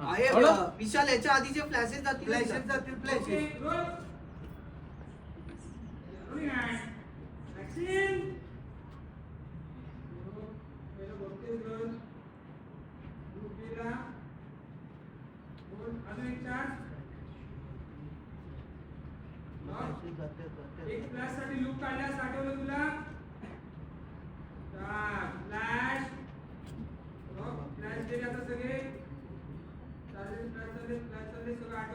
आहे विशाल याच्या आधी जे फ्लॅशेस जातील फ्लॅशेस जातील फ्लॅशेस एक फ्लॅश साठी लूप काढला साठवलं तुला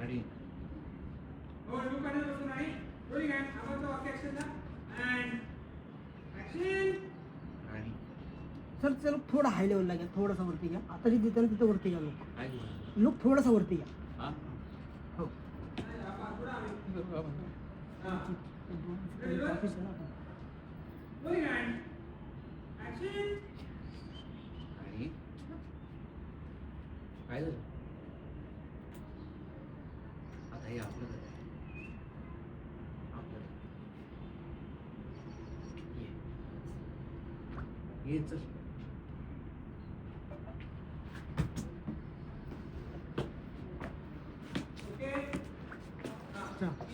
Ready. Oh, look at the sun, right? Rolling hands. How about the action? And action. Ready. Sir चलो थोडा हाय लेवल लागेल थोडासा वरती घ्या आता जी देताना तिथं वरती घ्या लोक लोक थोडासा वरती घ्या हो Rolling hands. Action. Ready. 摆对，他退掉那个，好对，你，你走，OK，啊，走。